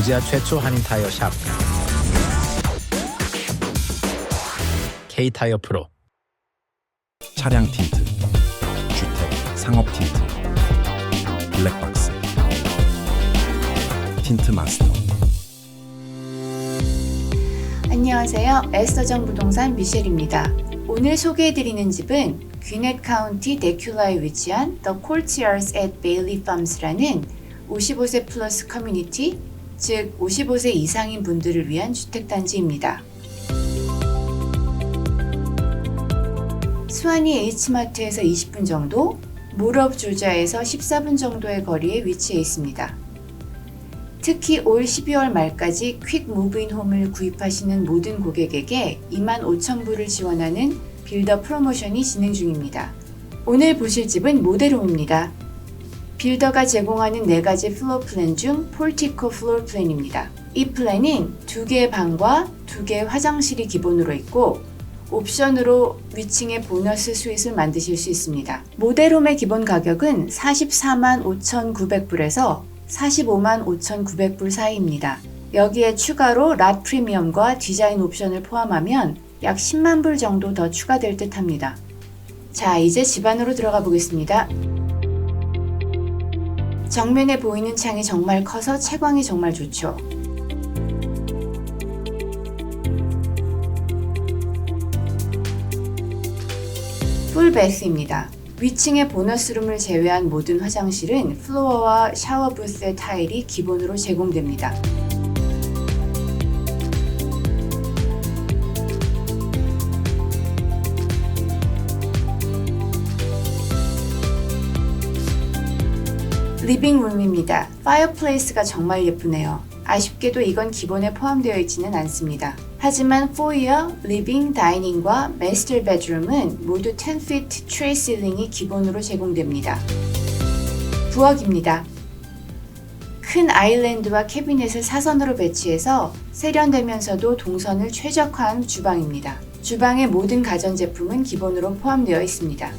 조지아 최초 한인 타이어 샵 K 타이어 프로 차량 틴트, 주택, 상업 틴트, 블랙박스, 틴트 마스터. 안녕하세요. 에스터정 부동산 미셸입니다. 오늘 소개해드리는 집은 귀넷 카운티 데큘라에 위치한 The Courtyards at Bailey Farms라는 55세 플러스 커뮤니티, 즉 55세 이상인 분들을 위한 주택단지입니다. 수완이 H마트에서 20분 정도, 몰업 조자에서 14분 정도의 거리에 위치해 있습니다. 특히 올 12월 말까지 퀵 무브인 홈을 구입하시는 모든 고객에게 2만 5천 불을 지원하는 빌더 프로모션이 진행 중입니다. 오늘 보실 집은 모델홈입니다. 빌더가 제공하는 4가지 플로어 플랜 중 폴티코 플로어 플랜입니다. 이 플랜은 2개의 방과 2개의 화장실이 기본으로 있고 옵션으로 위층에 보너스 스윗을 만드실 수 있습니다. 모델홈의 기본 가격은 44만 5,900불에서 45만 5,900불 사이입니다. 여기에 추가로 랏 프리미엄과 디자인 옵션을 포함하면 약 10만 불 정도 더 추가될 듯 합니다. 자, 이제 집 안으로 들어가 보겠습니다. 정면에 보이는 창이 정말 커서 채광이 정말 좋죠. 풀 베스입니다. 위층의 보너스룸을 제외한 모든 화장실은 플로어와 샤워 부스의 타일이 기본으로 제공됩니다. 리빙룸입니다. 파이어플레이스가 정말 예쁘네요. 아쉽게도 이건 기본에 포함되어 있지는 않습니다. 하지만 포이어, 리빙, 다이닝과 마스터 베드룸은 모두 10feet 트레이 실링이 기본으로 제공됩니다. 부엌입니다. 큰 아일랜드와 캐비넷을 사선으로 배치해서 세련되면서도 동선을 최적화한 주방입니다. 주방의 모든 가전제품은 기본으로 포함되어 있습니다.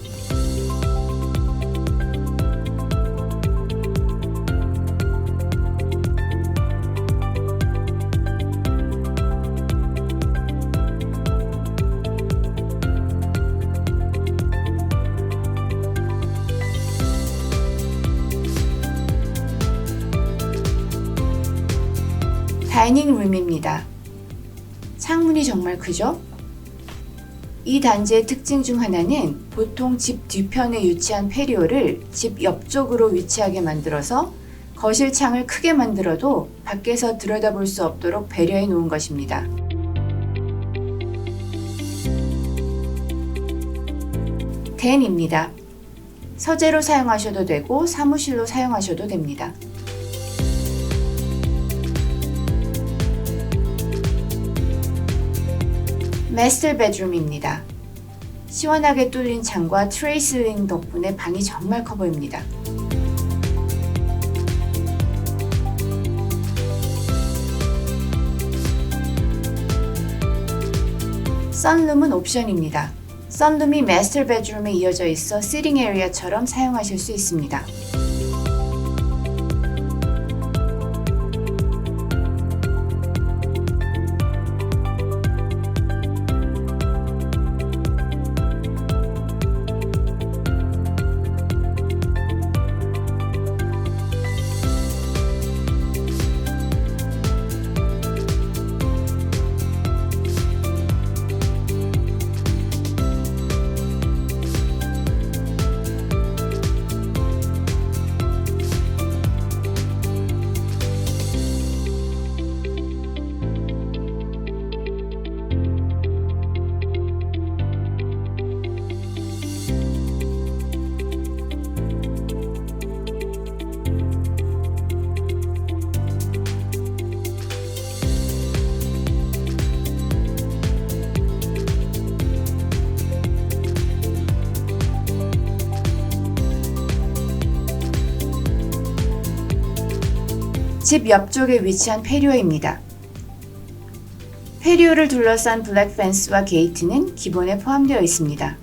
다이닝 룸입니다. 창문이 정말 크죠? 이 단지의 특징 중 하나는 보통 집 뒤편에 위치한 페리오를 집 옆쪽으로 위치하게 만들어서 거실 창을 크게 만들어도 밖에서 들여다볼 수 없도록 배려해 놓은 것입니다. 댄입니다. 서재로 사용하셔도 되고 사무실로 사용하셔도 됩니다. 마스터 베드룸입니다. 시원하게 뚫린 창과 트레이슬링 덕분에 방이 정말 커 보입니다. 썬룸은 옵션입니다. 썬룸이 마스터 베드룸에 이어져 있어 시링 에리어처럼 사용하실 수 있습니다. 집 옆쪽에 위치한 페리오입니다. 페리오를 둘러싼 블랙 펜스와 게이트는 기본에 포함되어 있습니다.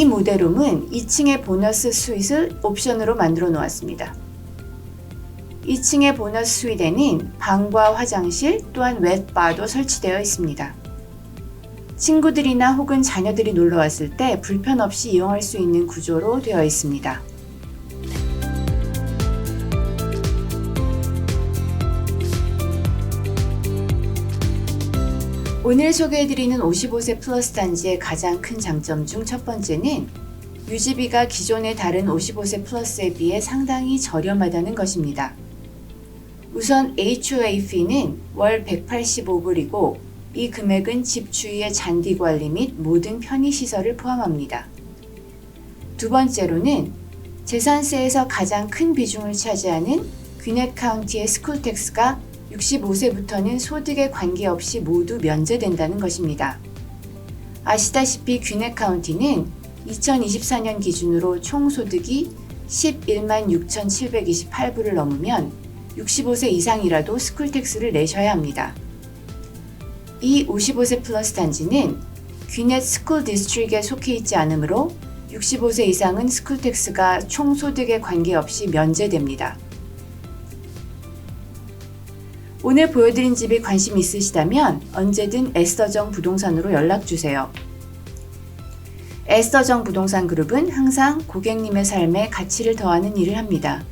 이 모델홈은 2층의 보너스 스윗을 옵션으로 만들어 놓았습니다. 2층의 보너스 스윗에는 방과 화장실 또한 웻바도 설치되어 있습니다. 친구들이나 혹은 자녀들이 놀러 왔을 때 불편 없이 이용할 수 있는 구조로 되어 있습니다. 오늘 소개해드리는 55세 플러스 단지의 가장 큰 장점 중 첫 번째는 유지비가 기존의 다른 55세 플러스에 비해 상당히 저렴하다는 것입니다. 우선 HOA fee는 월 185불이고 이 금액은 집 주위의 잔디 관리 및 모든 편의시설을 포함합니다. 두 번째로는 재산세에서 가장 큰 비중을 차지하는 귀넷 카운티의 스쿨 텍스가 65세부터는 소득에 관계없이 모두 면제된다는 것입니다. 아시다시피 귀넷 카운티는 2024년 기준으로 총 소득이 11만 6,728불을 넘으면 65세 이상이라도 스쿨 텍스를 내셔야 합니다. 이 55세 플러스 단지는 귀넷 스쿨 디스트릭에 속해 있지 않으므로 65세 이상은 스쿨 텍스가 총 소득에 관계없이 면제됩니다. 오늘 보여드린 집에 관심 있으시다면 언제든 에스더정 부동산으로 연락주세요. 에스더정 부동산 그룹은 항상 고객님의 삶에 가치를 더하는 일을 합니다.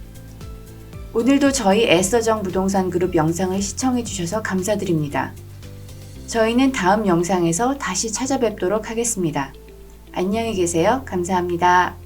오늘도 저희 에스더정 부동산 그룹 영상을 시청해주셔서 감사드립니다. 저희는 다음 영상에서 다시 찾아뵙도록 하겠습니다. 안녕히 계세요. 감사합니다.